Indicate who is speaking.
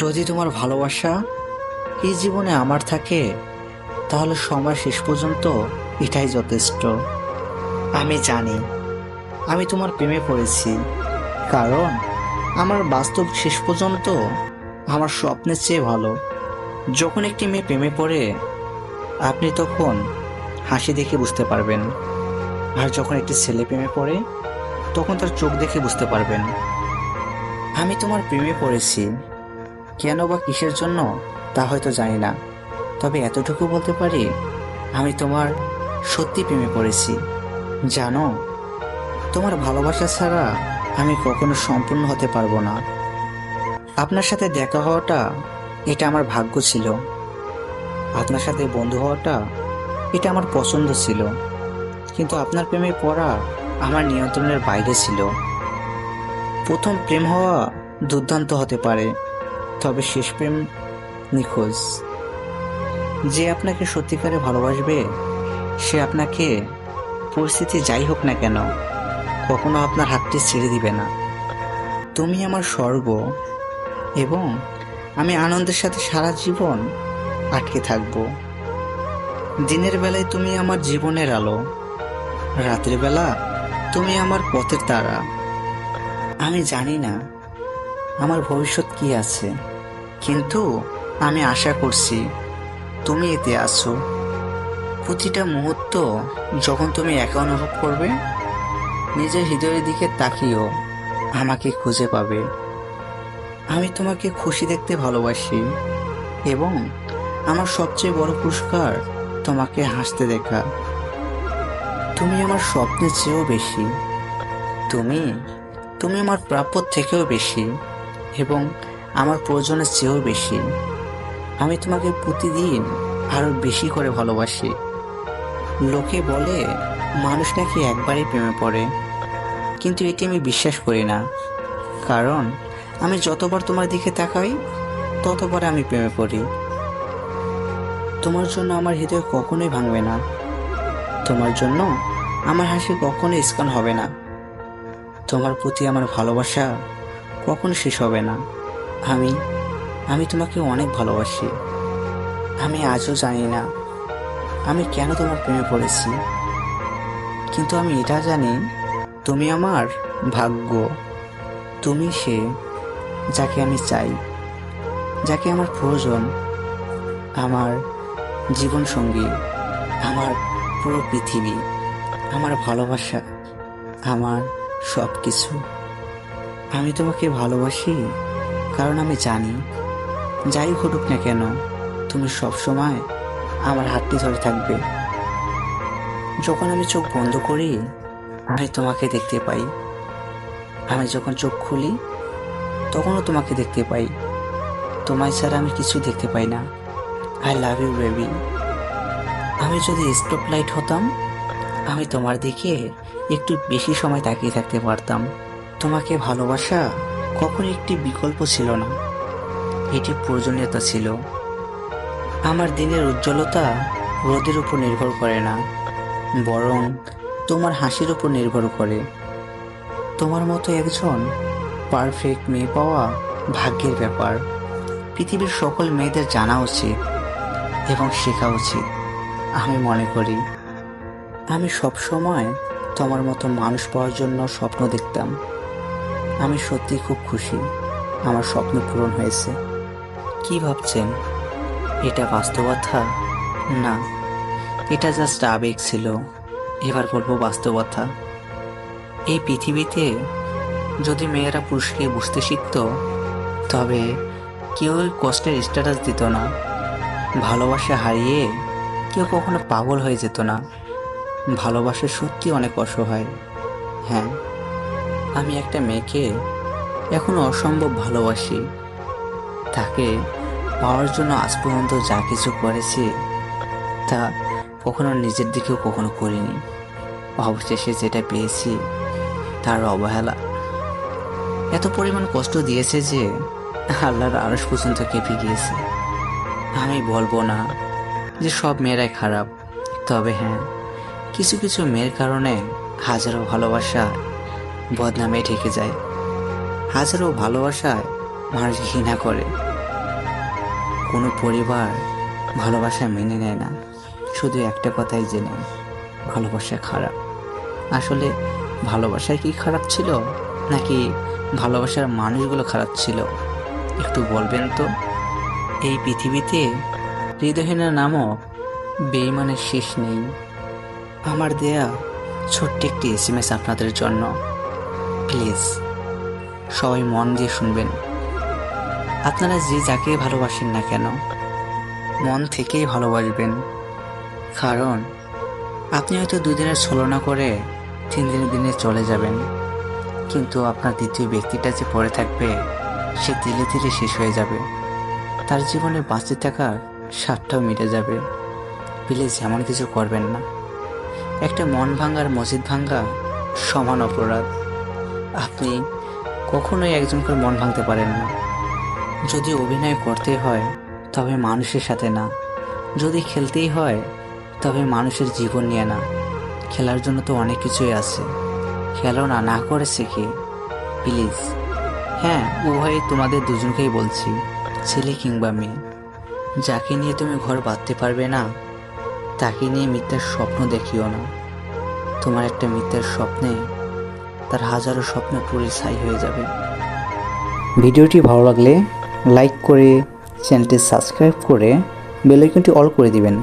Speaker 1: যদি তোমার ভালোবাসা এই জীবনে আমার থাকে, তাহলে সময় শেষ পর্যন্ত এটাই যথেষ্ট। আমি জানি, আমি তোমার প্রেমে পড়েছি, কারণ আমার বাস্তব শেষ পর্যন্ত আমার স্বপ্নের চেয়ে ভালো। যখন একটি মেয়ে প্রেমে পড়ে, আপনি তখন হাসি দেখে বুঝতে পারবেন। আর যখন একটি ছেলে প্রেমে পড়ে, তখন তার চোখ দেখে বুঝতে পারবেন। আমি তোমার প্রেমে পড়েছি। কেন বা কিসের জন্য, তা হয়তো জানি না। তবে এতটুকু বলতে পারি, আমি তোমার সত্যি প্রেমে পড়েছি। জানো, তোমার ভালোবাসা ছাড়া আমি কখনো সম্পূর্ণ হতে পারব না। আপনার সাথে দেখা হওয়াটা, এটা আমার ভাগ্য ছিল। আপনার সাথে বন্ধু হওয়াটা, এটা আমার পছন্দ ছিল। কিন্তু আপনার প্রেমে পড়া আমার নিয়ন্ত্রণের বাইরে ছিল। প্রথম প্রেম হওয়া দুর্দান্ত হতে পারে। তবে শেষ প্রেম নিখোঁজ। যে আপনাকে সত্যিকারে ভালোবাসবে, সে আপনাকে পরিস্থিতি যাই হোক না কেন, কখনো আপনার হাতটি ছেড়ে দিবে না। তুমি আমার স্বর্গ এবং আমি আনন্দের সাথে সারা জীবন আটকে থাকব। দিনের বেলায় তুমি আমার জীবনের আলো, রাতের বেলা তুমি আমার পথের তারা। আমি জানি না আমার ভবিষ্যৎ কি আছে? কিন্তু আমি আশা করছি তুমি এতে আছো। প্রতিটা মুহূর্ত যখন তুমি একা অনুভব করবে, নিজের হৃদয়ের দিকে তাকিয়েও আমাকে খুঁজে পাবে। আমি তোমাকে খুশি দেখতে ভালোবাসি এবং আমার সবচেয়ে বড় পুরস্কার তোমাকে হাসতে দেখা। তুমি আমার স্বপ্নের চেয়েও বেশি। তুমি তুমি আমার প্রাপ্য থেকেও বেশি। এবং আমার প্রয়োজনের চেয়েও বেশি। আমি তোমাকে প্রতিদিন আরও বেশি করে ভালোবাসি। লোকে বলে, মানুষ নাকি একবারই প্রেমে পড়ে। কিন্তু এটি আমি বিশ্বাস করি না। কারণ, আমি যতবার তোমার দিকে তাকাই, ততবার আমি প্রেমে পড়ি। তোমার জন্য আমার হৃদয় কখনোই ভাঙবে না। তোমার জন্য আমার হাসি কখনোই স্কান হবে না। তোমার প্রতি আমার ভালোবাসা কখনো শেষ হবে না। আমি আমি তোমাকে অনেক ভালোবাসি। আমি আজও জানি না, আমি কেন তোমার প্রেমে পড়েছি। কিন্তু আমি এটা জানি, তুমি আমার ভাগ্য। তুমি সে যাকে আমি চাই, যাকে আমার প্রয়োজন, আমার জীবন সঙ্গী আমার পুরো পৃথিবী, আমার ভালোবাসা, আমার সব কিছু আমি তোমাকে ভালোবাসি, কারণ আমি জানি, যাই ঘটুক না কেন, তুমি সব সময় আমার হাতটি ধরে থাকবে। যখন আমি চোখ বন্ধ করি, আমি তোমাকে দেখতে পাই। আমি যখন চোখ খুলি, তখনও তোমাকে দেখতে পাই। তোমায় ছাড়া আমি কিছু দেখতে পাই না। আই লাভ ইউ বেবি আমি যদি স্টপ লাইট হতাম, আমি তোমার দিকে একটু বেশি সময় তাকিয়ে থাকতে পারতাম। তোমাকে ভালোবাসা কখনো একটি বিকল্প ছিল না। এটি প্রয়োজনীয়তা ছিল। আমার দিনের উজ্জ্বলতা রোদের উপর নির্ভর করে না, বরং তোমার হাসির উপর নির্ভর করে। তোমার মতো একজন পারফেক্ট মেয়ে পাওয়া ভাগ্যের ব্যাপার। পৃথিবীর সকল মেয়েদের জানা উচিত এবং শেখা উচিত, আমি মনে করি। আমি সব সময় তোমার মতো মানুষ পাওয়ার জন্য স্বপ্ন দেখতাম। আমি সত্যি খুব খুশি। আমার স্বপ্ন পূরণ হয়েছে। কি ভাবছেন? এটা বাস্তবতা? না, এটা জাস্ট আবেগ ছিল। এবার বলব বাস্তবতা। এই পৃথিবীতে যদি মেয়েরা পুরুষকে বুঝতে শিখত, তবে কেউ কষ্টের স্ট্যাটাস দিত না। ভালোবাসা হারিয়ে কেউ কখনো পাগল হয়ে যেত না। ভালোবাসা সত্যি অনেক অসহায়। হ্যাঁ আমি একটা মেয়েকে এখনও অসম্ভব ভালোবাসি। তাকে পাওয়ার জন্য আজ পর্যন্ত যা কিছু করেছি, তা কখনো নিজের দিকেও কখনো করিনি। অবশেষে যেটা পেয়েছি, তার অবহেলা। এত পরিমাণ কষ্ট দিয়েছে যে আল্লাহর আড়স পর্যন্ত কেঁপে গিয়েছে। আমি বলব না যে সব মেয়েরাই খারাপ, তবে হ্যাঁ কিছু কিছু মেয়ের কারণে হাজারো ভালোবাসা বদনামে ঠেকে যায়। হাজারো ভালোবাসায় মানুষ ঘৃণা করে। কোনো পরিবার ভালোবাসা মেনে নেয় না। শুধু একটা কথাই জেনে, ভালোবাসা খারাপ। আসলে ভালোবাসায় কি খারাপ ছিল, নাকি ভালোবাসার মানুষগুলো খারাপ ছিল? একটু বলবেন তো? এই পৃথিবীতে হৃদয়হীনা নামক বেইমানের শেষ নেই। আমার দেয়া ছোট্ট একটি এস এম এস আপনাদের জন্য। প্লিজ, সবাই মন দিয়ে শুনবেন। আপনারা যে যাকে ভালোবাসেন না কেন, মন থেকেই ভালোবাসবেন। কারণ, আপনি হয়তো দুদিনের ছলনা করে তিন দিনের দিনে চলে যাবেন। কিন্তু আপনার দ্বিতীয় ব্যক্তিটা যে পড়ে থাকবে, সে ধীরে ধীরে শেষ হয়ে যাবে। তার জীবনে বাঁচতে থাকার স্বাদটাও মিটে যাবে। প্লিজ, এমন কিছু করবেন না। একটা মন ভাঙ্গার মসজিদ ভাঙ্গা সমান অপরাধ। আপনি কখনোই একজনকে মন ভাঙতে পারেন না। যদি অভিনয় করতে হয়, তবে মানুষের সাথে না। যদি খেলতেই হয়, তবে মানুষের জীবন নিয়ে না। খেলার জন্য তো অনেক কিছুই আছে। খেলো না না করেছে কি প্লিজ। হ্যাঁ উভয়ে তোমাদের দুজনকেই বলছি, ছেলে কিংবা মেয়ে। যাকে নিয়ে তুমি ঘর বাঁধতে পারবে না, তাকে নিয়ে মিথ্যার স্বপ্ন দেখিও না। তোমার একটা মিথ্যার স্বপ্নে তার হাজারো স্বপ্ন পুরে ছাই হয়ে যাবে। ভিডিওটি ভালো লাগলে লাইক করে চ্যানেলটি সাবস্ক্রাইব করে বেলাইকনটি অল করে দিবেন।